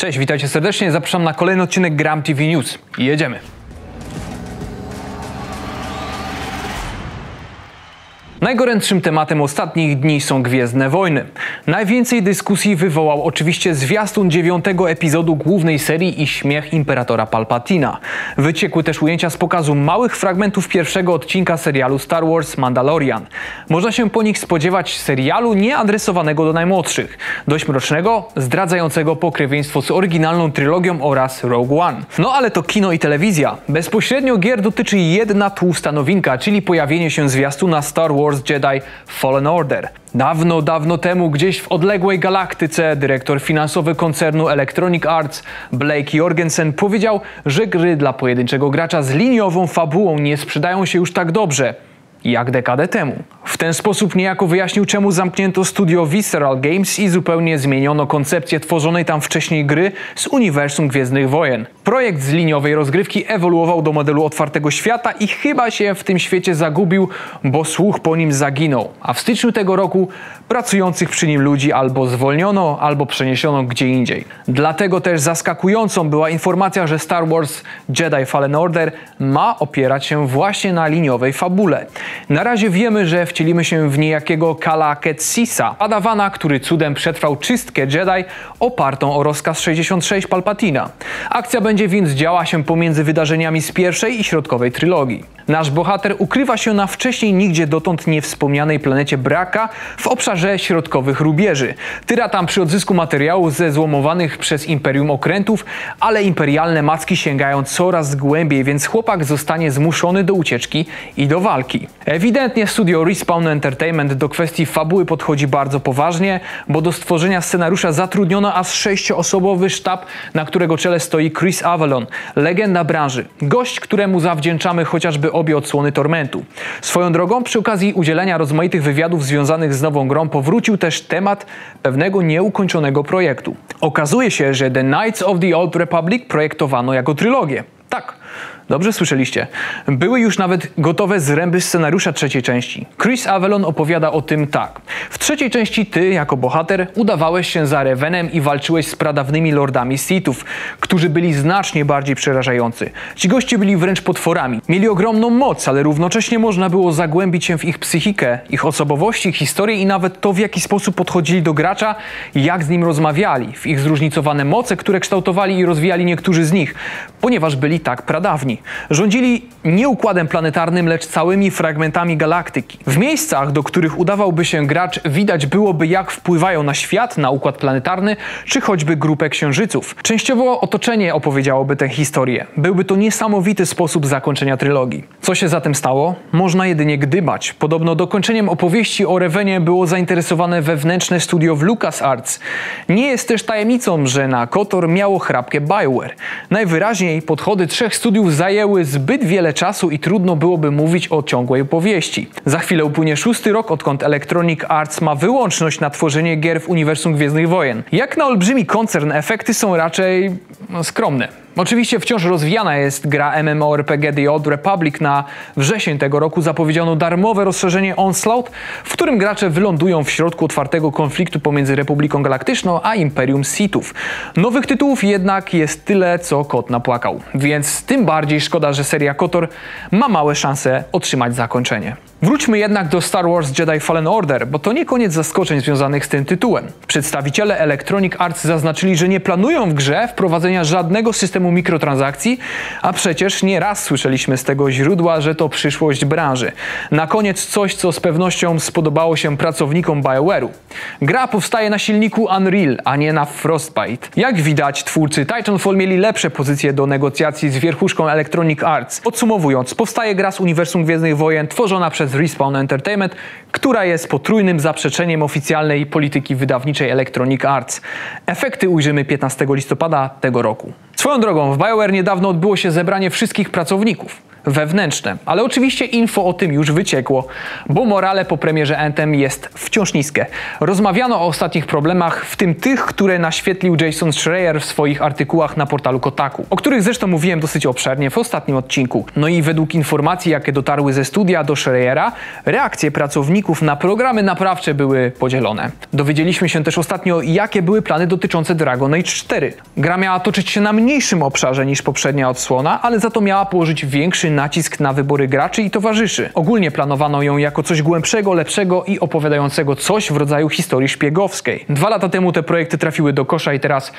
Cześć, witajcie serdecznie. Zapraszam na kolejny odcinek Gram TV News. Jedziemy. Najgorętszym tematem ostatnich dni są Gwiezdne Wojny. Najwięcej dyskusji wywołał oczywiście zwiastun dziewiątego epizodu głównej serii i śmiech Imperatora Palpatina. Wyciekły też ujęcia z pokazu małych fragmentów pierwszego odcinka serialu Star Wars Mandalorian. Można się po nich spodziewać serialu nieadresowanego do najmłodszych, dość mrocznego, zdradzającego pokrewieństwo z oryginalną trylogią oraz Rogue One. No ale to kino i telewizja. Bezpośrednio gier dotyczy jedna tłusta nowinka, czyli pojawienie się zwiastuna Star Wars Wars Jedi Fallen Order. Dawno, dawno temu, gdzieś w odległej galaktyce, dyrektor finansowy koncernu Electronic Arts Blake Jorgensen powiedział, że gry dla pojedynczego gracza z liniową fabułą nie sprzedają się już tak dobrze jak dekadę temu. W ten sposób niejako wyjaśnił, czemu zamknięto studio Visceral Games i zupełnie zmieniono koncepcję tworzonej tam wcześniej gry z uniwersum Gwiezdnych Wojen. Projekt z liniowej rozgrywki ewoluował do modelu otwartego świata i chyba się w tym świecie zagubił, bo słuch po nim zaginął. A w styczniu tego roku pracujących przy nim ludzi albo zwolniono, albo przeniesiono gdzie indziej. Dlatego też zaskakującą była informacja, że Star Wars Jedi Fallen Order ma opierać się właśnie na liniowej fabule. Na razie wiemy, że wcielimy się w niejakiego Kala Ketsisa, padawana, który cudem przetrwał czystkę Jedi opartą o rozkaz 66 Palpatina. Akcja będzie więc działa się pomiędzy wydarzeniami z pierwszej i środkowej trylogii. Nasz bohater ukrywa się na wcześniej nigdzie dotąd niewspomnianej planecie Braka w obszarze środkowych rubieży. Tyra tam przy odzysku materiału ze złomowanych przez Imperium okrętów, ale imperialne macki sięgają coraz głębiej, więc chłopak zostanie zmuszony do ucieczki i do walki. Ewidentnie studio Respawn Entertainment do kwestii fabuły podchodzi bardzo poważnie, bo do stworzenia scenariusza zatrudniono aż sześcioosobowy sztab, na którego czele stoi Chris Avalon, legenda branży. Gość, któremu zawdzięczamy chociażby obie odsłony Tormentu. Swoją drogą, przy okazji udzielenia rozmaitych wywiadów związanych z nową grą, powrócił też temat pewnego nieukończonego projektu. Okazuje się, że The Knights of the Old Republic projektowano jako trylogię. Tak, Dobrze słyszeliście. Były już nawet gotowe zręby scenariusza trzeciej części. Chris Avalon opowiada o tym tak. W trzeciej części ty, jako bohater, udawałeś się za Revenem i walczyłeś z pradawnymi lordami Sithów, którzy byli znacznie bardziej przerażający. Ci goście byli wręcz potworami. Mieli ogromną moc, ale równocześnie można było zagłębić się w ich psychikę, ich osobowości, historię i nawet to, w jaki sposób podchodzili do gracza jak z nim rozmawiali, w ich zróżnicowane moce, które kształtowali i rozwijali niektórzy z nich, ponieważ byli tak pradawni. Rządzili nie układem planetarnym, lecz całymi fragmentami galaktyki. W miejscach, do których udawałby się gracz, widać byłoby, jak wpływają na świat, na układ planetarny, czy choćby grupę księżyców. Częściowo otoczenie opowiedziałoby tę historię. Byłby to niesamowity sposób zakończenia trylogii. Co się zatem stało? Można jedynie gdybać. Podobno dokończeniem opowieści o Revenie było zainteresowane wewnętrzne studio w LucasArts. Nie jest też tajemnicą, że na Kotor miało chrapkę Bioware. Najwyraźniej podchody trzech studiów zajęły zajęły zbyt wiele czasu i trudno byłoby mówić o ciągłej opowieści. Za chwilę upłynie szósty rok, odkąd Electronic Arts ma wyłączność na tworzenie gier w uniwersum Gwiezdnych Wojen. Jak na olbrzymi koncern, efekty są raczej no, skromne. Oczywiście wciąż rozwijana jest gra MMORPG The Old Republic. Na wrzesień tego roku zapowiedziano darmowe rozszerzenie Onslaught, w którym gracze wylądują w środku otwartego konfliktu pomiędzy Republiką Galaktyczną a Imperium Sithów. Nowych tytułów jednak jest tyle, co kot napłakał. Więc tym bardziej szkoda, że seria KOTOR ma małe szanse otrzymać zakończenie. Wróćmy jednak do Star Wars Jedi Fallen Order, bo to nie koniec zaskoczeń związanych z tym tytułem. Przedstawiciele Electronic Arts zaznaczyli, że nie planują w grze wprowadzenia żadnego systemu mikrotransakcji, a przecież nie raz słyszeliśmy z tego źródła, że to przyszłość branży. Na koniec coś, co z pewnością spodobało się pracownikom BioWare'u. Gra powstaje na silniku Unreal, a nie na Frostbite. Jak widać, twórcy Titanfall mieli lepsze pozycje do negocjacji z wierchuszką Electronic Arts. Podsumowując, powstaje gra z uniwersum Gwiezdnych Wojen tworzona przez Respawn Entertainment, która jest potrójnym zaprzeczeniem oficjalnej polityki wydawniczej Electronic Arts. Efekty ujrzymy 15 listopada tego roku. Swoją drogą, w BioWare niedawno odbyło się zebranie wszystkich pracowników. Wewnętrzne. Ale oczywiście info o tym już wyciekło, bo morale po premierze Anthem jest wciąż niskie. Rozmawiano o ostatnich problemach, w tym tych, które naświetlił Jason Schreier w swoich artykułach na portalu Kotaku, o których zresztą mówiłem dosyć obszernie w ostatnim odcinku. No i według informacji, jakie dotarły ze studia do Schreiera, reakcje pracowników na programy naprawcze były podzielone. Dowiedzieliśmy się też ostatnio, jakie były plany dotyczące Dragon Age 4. Gra miała toczyć się na mniejszym obszarze niż poprzednia odsłona, ale za to miała położyć większy nacisk na wybory graczy i towarzyszy. Ogólnie planowano ją jako coś głębszego, lepszego i opowiadającego coś w rodzaju historii szpiegowskiej. Dwa lata temu te projekty trafiły do kosza i teraz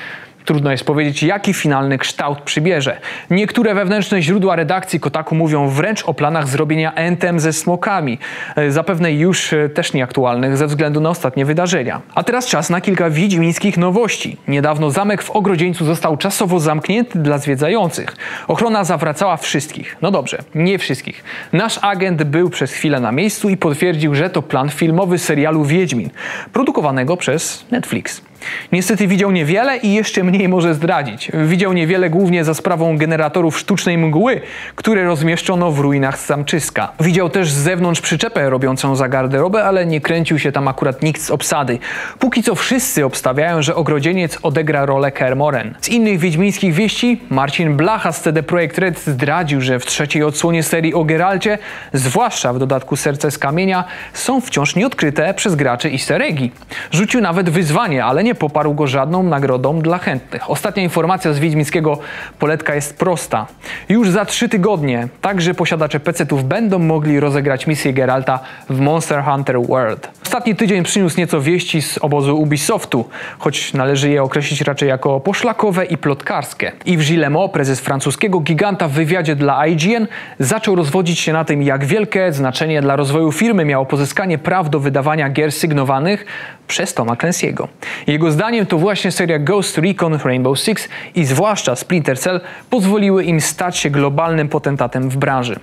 Trudno jest powiedzieć, jaki finalny kształt przybierze. Niektóre wewnętrzne źródła redakcji Kotaku mówią wręcz o planach zrobienia entem ze smokami, e, zapewne już e, też nieaktualnych ze względu na ostatnie wydarzenia. A teraz czas na kilka wiedźmińskich nowości. Niedawno zamek w Ogrodzieńcu został czasowo zamknięty dla zwiedzających. Ochrona zawracała wszystkich. No dobrze, nie wszystkich. Nasz agent był przez chwilę na miejscu i potwierdził, że to plan filmowy serialu Wiedźmin, produkowanego przez Netflix. Niestety widział niewiele i jeszcze mniej może zdradzić. Widział niewiele głównie za sprawą generatorów sztucznej mgły, które rozmieszczono w ruinach Samczyska. Widział też z zewnątrz przyczepę robiącą za garderobę, ale nie kręcił się tam akurat nikt z obsady. Póki co wszyscy obstawiają, że ogrodzieniec odegra rolę Kermoren. Z innych wiedźmińskich wieści Marcin Blacha z CD Projekt Red zdradził, że w trzeciej odsłonie serii o Geralcie, zwłaszcza w dodatku Serce z Kamienia, są wciąż nieodkryte przez graczy easter eggi. Rzucił nawet wyzwanie, ale nie nie poparł go żadną nagrodą dla chętnych. Ostatnia informacja z Wiedźmińskiego Poletka jest prosta. Już za trzy tygodnie także posiadacze PC-ów będą mogli rozegrać misję Geralta w Monster Hunter World. Ostatni tydzień przyniósł nieco wieści z obozu Ubisoftu, choć należy je określić raczej jako poszlakowe i plotkarskie. Yves Gillemot, prezes francuskiego giganta w wywiadzie dla IGN, zaczął rozwodzić się na tym, jak wielkie znaczenie dla rozwoju firmy miało pozyskanie praw do wydawania gier sygnowanych przez Toma Clancy'ego. Jego zdaniem to właśnie seria Ghost Recon Rainbow Six i zwłaszcza Splinter Cell pozwoliły im stać się globalnym potentatem w branży.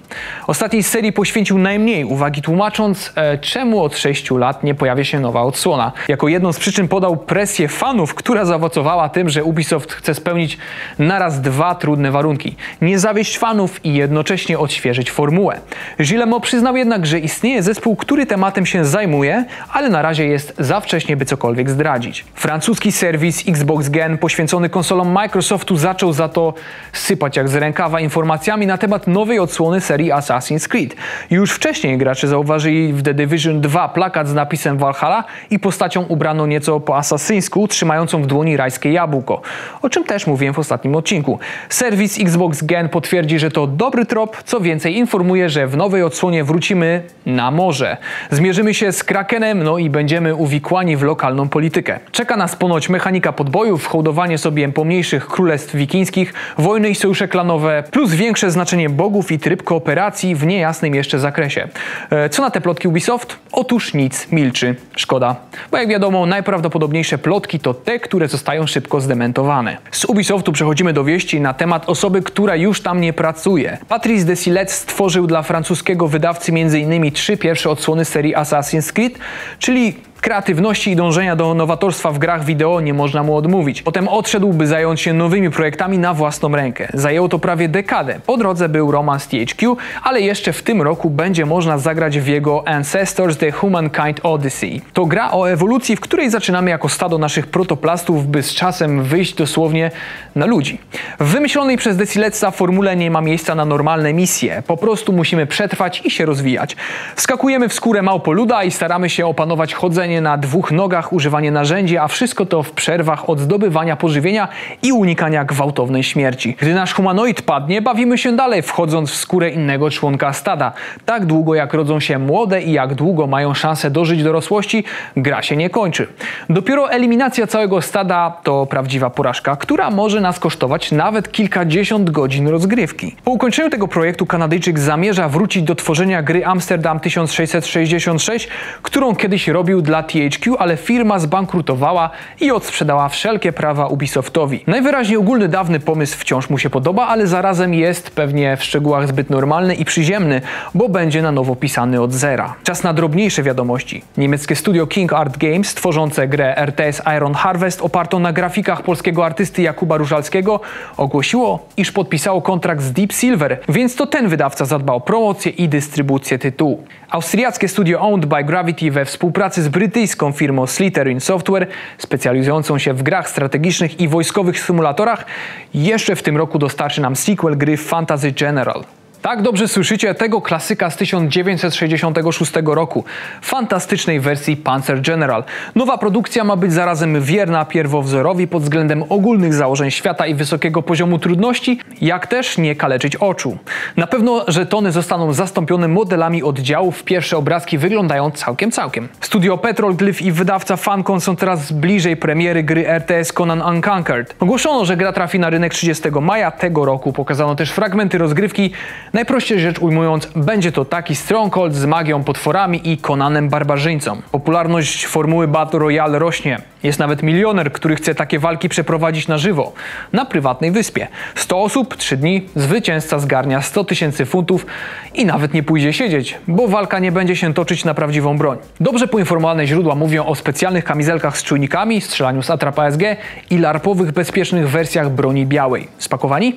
Ostatniej serii poświęcił najmniej uwagi tłumacząc, e, czemu od 6 lat nie pojawia się nowa odsłona. Jako jedną z przyczyn podał presję fanów, która zaowocowała tym, że Ubisoft chce spełnić naraz dwa trudne warunki. Nie zawieść fanów i jednocześnie odświeżyć formułę. Gilemo przyznał jednak, że istnieje zespół, który tematem się zajmuje, ale na razie jest zawsze wcześnie, by cokolwiek zdradzić. Francuski serwis Xbox Gen poświęcony konsolom Microsoftu zaczął za to sypać jak z rękawa informacjami na temat nowej odsłony serii Assassin's Creed. Już wcześniej gracze zauważyli w The Division 2 plakat z napisem Valhalla i postacią ubraną nieco po asasyńsku, trzymającą w dłoni rajskie jabłko, o czym też mówiłem w ostatnim odcinku. Serwis Xbox Gen potwierdzi, że to dobry trop, co więcej informuje, że w nowej odsłonie wrócimy na morze. Zmierzymy się z Krakenem, no i będziemy uwikłani w lokalną politykę. Czeka nas ponoć mechanika podbojów, hołdowanie sobie pomniejszych królestw wikińskich, wojny i sojusze klanowe, plus większe znaczenie bogów i tryb kooperacji w niejasnym jeszcze zakresie. E, co na te plotki Ubisoft? Otóż nic, milczy. Szkoda. Bo jak wiadomo, najprawdopodobniejsze plotki to te, które zostają szybko zdementowane. Z Ubisoftu przechodzimy do wieści na temat osoby, która już tam nie pracuje. Patrice Desilets stworzył dla francuskiego wydawcy m.in. trzy pierwsze odsłony serii Assassin's Creed, czyli Kreatywności i dążenia do nowatorstwa w grach wideo nie można mu odmówić. Potem odszedł, by zająć się nowymi projektami na własną rękę. Zajęło to prawie dekadę. Po drodze był romans THQ, ale jeszcze w tym roku będzie można zagrać w jego Ancestors The Humankind Odyssey. To gra o ewolucji, w której zaczynamy jako stado naszych protoplastów, by z czasem wyjść dosłownie na ludzi. W wymyślonej przez Deciletsa formule nie ma miejsca na normalne misje. Po prostu musimy przetrwać i się rozwijać. Wskakujemy w skórę małpoluda i staramy się opanować chodzenie na dwóch nogach, używanie narzędzi, a wszystko to w przerwach od zdobywania pożywienia i unikania gwałtownej śmierci. Gdy nasz humanoid padnie, bawimy się dalej, wchodząc w skórę innego członka stada. Tak długo jak rodzą się młode i jak długo mają szansę dożyć dorosłości, gra się nie kończy. Dopiero eliminacja całego stada to prawdziwa porażka, która może nas kosztować nawet kilkadziesiąt godzin rozgrywki. Po ukończeniu tego projektu Kanadyjczyk zamierza wrócić do tworzenia gry Amsterdam 1666, którą kiedyś robił dla dla THQ, ale firma zbankrutowała i odsprzedała wszelkie prawa Ubisoftowi. Najwyraźniej ogólny dawny pomysł wciąż mu się podoba, ale zarazem jest pewnie w szczegółach zbyt normalny i przyziemny, bo będzie na nowo pisany od zera. Czas na drobniejsze wiadomości. Niemieckie studio King Art Games, tworzące grę RTS Iron Harvest opartą na grafikach polskiego artysty Jakuba Różalskiego, ogłosiło, iż podpisało kontrakt z Deep Silver, więc to ten wydawca zadbał o promocję i dystrybucję tytułu. Austriackie studio Owned by Gravity we współpracy z brytyjską firmą Slytherin Software, specjalizującą się w grach strategicznych i wojskowych symulatorach, jeszcze w tym roku dostarczy nam sequel gry Fantasy General. Tak dobrze słyszycie tego klasyka z 1966 roku, fantastycznej wersji Panzer General. Nowa produkcja ma być zarazem wierna pierwowzorowi pod względem ogólnych założeń świata i wysokiego poziomu trudności, jak też nie kaleczyć oczu. Na pewno żetony zostaną zastąpione modelami oddziałów, pierwsze obrazki wyglądają całkiem całkiem. Studio Petrol Glyph i wydawca Fancon są teraz bliżej premiery gry RTS Conan Unconquered. Ogłoszono, że gra trafi na rynek 30 maja tego roku. Pokazano też fragmenty rozgrywki, Najprościej rzecz ujmując, będzie to taki Stronghold z magią, potworami i Konanem barbarzyńcą. Popularność formuły Battle Royale rośnie. Jest nawet milioner, który chce takie walki przeprowadzić na żywo, na prywatnej wyspie. 100 osób, 3 dni, zwycięzca zgarnia 100 tysięcy funtów i nawet nie pójdzie siedzieć, bo walka nie będzie się toczyć na prawdziwą broń. Dobrze poinformowane źródła mówią o specjalnych kamizelkach z czujnikami, strzelaniu z atrapa SG i larpowych bezpiecznych wersjach broni białej. Spakowani?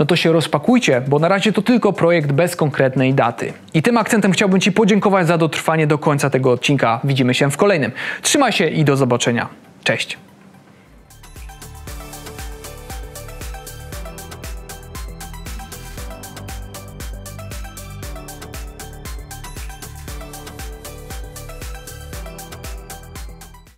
No to się rozpakujcie, bo na razie to tylko projekt bez konkretnej daty. I tym akcentem chciałbym Ci podziękować za dotrwanie do końca tego odcinka. Widzimy się w kolejnym. Trzymaj się i do zobaczenia. Cześć.